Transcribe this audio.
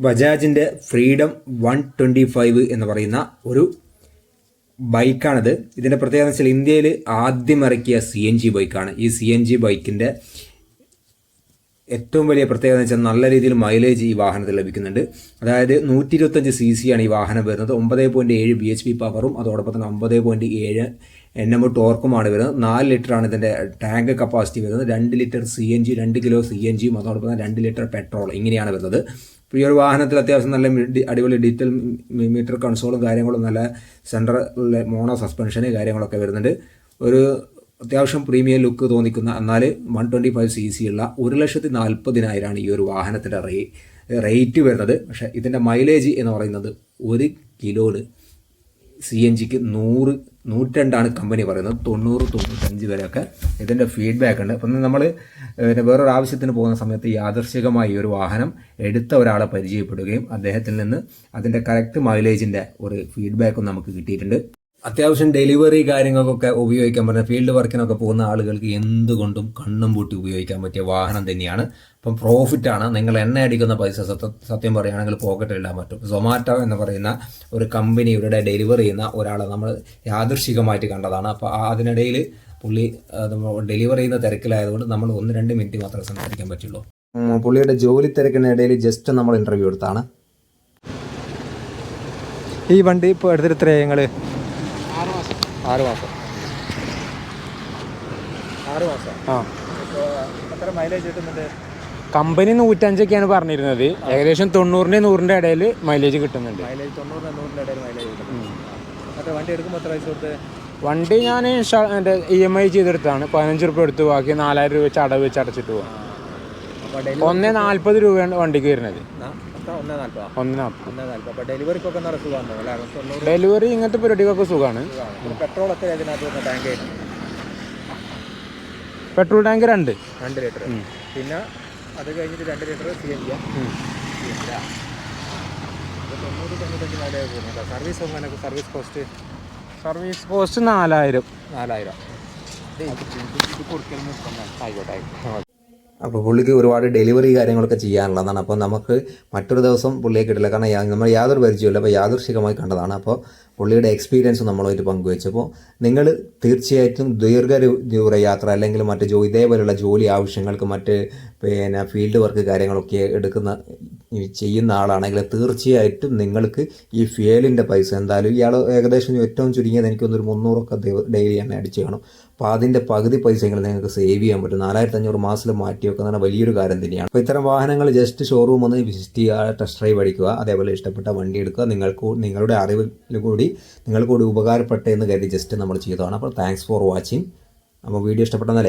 ബജാജിന്റെ freedom one twenty five എന്ന് പറയുന്ന ഒരു ബൈക്കാണിത്. ഇതിന്റെ പ്രത്യേകത എന്ന് വെച്ചാൽ ഇന്ത്യയിൽ ആദ്യം ഇറക്കിയ സി എൻ ജി ബൈക്കാണ്. ഈ സി എൻ ജി ബൈക്കിന്റെ ഏറ്റവും വലിയ പ്രത്യേകത എന്ന് വെച്ചാൽ നല്ല രീതിയിൽ മൈലേജ് ഈ വാഹനത്തിൽ ലഭിക്കുന്നുണ്ട്. അതായത് നൂറ്റി ഇരുപത്തഞ്ച് സി സി ആണ് ഈ വാഹനം വരുന്നത്. ഒമ്പത് പോയിന്റ് ഏഴ് ബി എച്ച് പി പവറും അതോടൊപ്പം തന്നെ ഒമ്പത് പോയിന്റ് ഏഴ് എൻ എം ടോർക്കുമാണ് വരുന്നത്. നാല് ആണ് ഇതിന്റെ ടാങ്ക് കപ്പാസിറ്റി വരുന്നത്. രണ്ട് ലിറ്റർ സി എൻ ജി രണ്ട് കിലോ സി എൻ ജിയും അതോടൊപ്പം തന്നെ രണ്ട് ലിറ്റർ പെട്രോൾ ഇങ്ങനെയാണ് വരുന്നത്. ഇപ്പോൾ ഈ ഒരു വാഹനത്തിൽ അത്യാവശ്യം നല്ല അടിപൊളി ഡിജിറ്റൽ മീറ്റർ കൺസോളും കാര്യങ്ങളും നല്ല സെൻട്രലിലെ മോണോ സസ്പെൻഷന് കാര്യങ്ങളൊക്കെ വരുന്നുണ്ട്. ഒരു അത്യാവശ്യം പ്രീമിയം ലുക്ക് തോന്നിക്കുന്ന എന്നാൽ one twenty five C C ഉള്ള ഒരു ലക്ഷത്തി നാൽപ്പതിനായിരമാണ് ഈ ഒരു വാഹനത്തിന്റെ റേ റേറ്റ് വരുന്നത്. പക്ഷേ ഇതിന്റെ മൈലേജ് എന്ന് പറയുന്നത് ഒരു കിലോന് സി എൻ ജിക്ക് നൂറ് നൂറ്റണ്ടാണ് കമ്പനി പറയുന്നത്. തൊണ്ണൂറ് തൊണ്ണൂറ്റഞ്ച് വരെയൊക്കെ ഇതിന്റെ ഫീഡ്ബാക്ക് ഉണ്ട്. അപ്പം നമ്മൾ പിന്നെ വേറൊരു ആവശ്യത്തിന് പോകുന്ന സമയത്ത് യാദർശികമായി ഒരു വാഹനം എടുത്ത ഒരാളെ പരിചയപ്പെടുകയും അദ്ദേഹത്തിൽ നിന്ന് അതിന്റെ കറക്റ്റ് മൈലേജിന്റെ ഒരു ഫീഡ്ബാക്കും നമുക്ക് കിട്ടിയിട്ടുണ്ട്. അത്യാവശ്യം ഡെലിവറി കാര്യങ്ങൾക്കൊക്കെ ഉപയോഗിക്കാൻ പറ്റുന്ന ഫീൽഡ് വർക്കിനൊക്കെ പോകുന്ന ആളുകൾക്ക് എന്തുകൊണ്ടും കണ്ണും പൂട്ടി ഉപയോഗിക്കാൻ പറ്റിയ വാഹനം തന്നെയാണ്. അപ്പം പ്രോഫിറ്റ് ആണ്. നിങ്ങൾ എണ്ണ അടിക്കുന്ന പൈസ സത്യം പറയുകയാണെങ്കിൽ പോക്കറ്റിലിടാൻ പറ്റും. സൊമാറ്റോ എന്ന് പറയുന്ന ഒരു കമ്പനി ഇവരുടെ ഡെലിവറി ചെയ്യുന്ന ഒരാളെ നമ്മൾ യാദൃശികമായിട്ട് കണ്ടതാണ്. അപ്പോൾ അതിനിടയിൽ പുള്ളി ഡെലിവറി ചെയ്യുന്ന തിരക്കിലായതുകൊണ്ട് നമ്മൾ ഒന്ന് രണ്ട് മിനിറ്റ് മാത്രമേ സംസാരിക്കാൻ പറ്റുള്ളൂ. പുള്ളിയുടെ ജോലി തിരക്കിനിടയിൽ ജസ്റ്റ് നമ്മൾ ഇന്റർവ്യൂ എടുത്താണ്. ഈ വണ്ടി ഇപ്പോൾ എടുത്തിട്ട് എത്രയാണ് നിങ്ങൾ ആറ് മാസം. ആറ് മാസം? ആ. എത്ര മൈലേജ് കിട്ടുന്നുണ്ട്? കമ്പനി നൂറ്റഞ്ചൊക്കെയാണ് പറഞ്ഞിരുന്നത്. ഏകദേശം തൊണ്ണൂറിന്റെ നൂറിന്റെ ഇടയിൽ മൈലേജ് കിട്ടുന്നുണ്ട്. മൈലേജ് തൊണ്ണൂറ് നൂറിന്റെ ഇടയിൽ മൈലേജ് കിട്ടുന്നുണ്ട്. വണ്ടി എടുക്കുമ്പോൾ എത്ര പൈസ കൊടുത്ത്? വണ്ടി ഞാൻ എന്റെ ഇ എം ഐ ചെയ്തെടുത്താണ് പതിനഞ്ച് റുപ്യ എടുത്ത് ബാക്കി നാലായിരം രൂപ വെച്ച് അടവ് വെച്ച് അടച്ചിട്ട് പോകാം ഒന്ന് നാൽപ്പത് രൂപയാണ് വണ്ടിക്ക് വരുന്നത്. ഡെലിവറി ഇങ്ങനത്തെ പരിപാടിക്കൊക്കെ സുഖമാണ് പെട്രോൾ ടാങ്ക് പെട്രോൾ ടാങ്ക് രണ്ട്. രണ്ട് ലിറ്റർ. പിന്നെ അത് കഴിഞ്ഞിട്ട് രണ്ട് ലിറ്റർ സി എൻ ജി തൊണ്ണൂറ് തൊണ്ണൂറ്റഞ്ച് മൈലേജ് പോകുന്നുണ്ട് സർവീസ് അങ്ങനെ സർവീസ് കോസ്റ്റ്? സർവീസ് കോസ്റ്റ് നാലായിരം. നാലായിരം. ആയിക്കോട്ടെ ആയിക്കോട്ടെ. അപ്പോൾ പുള്ളിക്ക് ഒരുപാട് ഡെലിവറി കാര്യങ്ങളൊക്കെ ചെയ്യാനുള്ളതാണ്. അപ്പോൾ നമുക്ക് മറ്റൊരു ദിവസം പുള്ളിയെ കിട്ടില്ല. കാരണം നമ്മൾ യാതൊരു പരിചയമില്ല അപ്പോൾ യാദൃശികമായി കണ്ടതാണ്. അപ്പോൾ പുള്ളിയുടെ എക്സ്പീരിയൻസ് നമ്മളുമായിട്ട് പങ്കുവെച്ചപ്പോൾ നിങ്ങൾ തീർച്ചയായിട്ടും ദീർഘ ദൂര യാത്ര അല്ലെങ്കിൽ മറ്റ് ജോ ഇതേപോലെയുള്ള ജോലി ആവശ്യങ്ങൾക്ക് മറ്റ് പിന്നെ ഫീൽഡ് വർക്ക് കാര്യങ്ങളൊക്കെ എടുക്കുന്ന ചെയ്യുന്ന ആളാണെങ്കിൽ തീർച്ചയായിട്ടും നിങ്ങൾക്ക് ഈ ഫ്യൂലിന്റെ പൈസ എന്തായാലും ഇയാൾ ഏകദേശം ഏറ്റവും ചുരുങ്ങിയത് എനിക്കൊന്നൊരു മുന്നൂറൊക്കെ ഡെയിലി തന്നെ അടിച്ച് കാണും. അപ്പോൾ അതിന്റെ പകുതി പൈസ നിങ്ങൾക്ക് സേവ് ചെയ്യാൻ പറ്റും. നാലായിരത്തി അഞ്ഞൂറ് മാസത്തിൽ മാറ്റി വെക്കുന്നതാണ് വലിയൊരു കാര്യം തന്നെയാണ്. അപ്പോൾ ഇത്തരം വാഹനങ്ങൾ ജസ്റ്റ് ഷോറൂം ഒന്ന് വിസിറ്റ് ചെയ്യുക ടെസ്റ്റ് ഡ്രൈവ് അടിക്കുക അതേപോലെ ഇഷ്ടപ്പെട്ട വണ്ടി എടുക്കുക നിങ്ങൾക്ക് നിങ്ങളുടെ അറിവിൽ കൂടി നിങ്ങൾക്ക് കൂടി ഉപകാരപ്പെട്ടെ എന്ന് കരുതി ജസ്റ്റ് നമ്മൾ ചെയ്തതാണ്. അപ്പോൾ താങ്ക്സ് ഫോർ വാച്ചിങ് അപ്പോൾ വീഡിയോ ഇഷ്ടപ്പെട്ടെന്നാൽ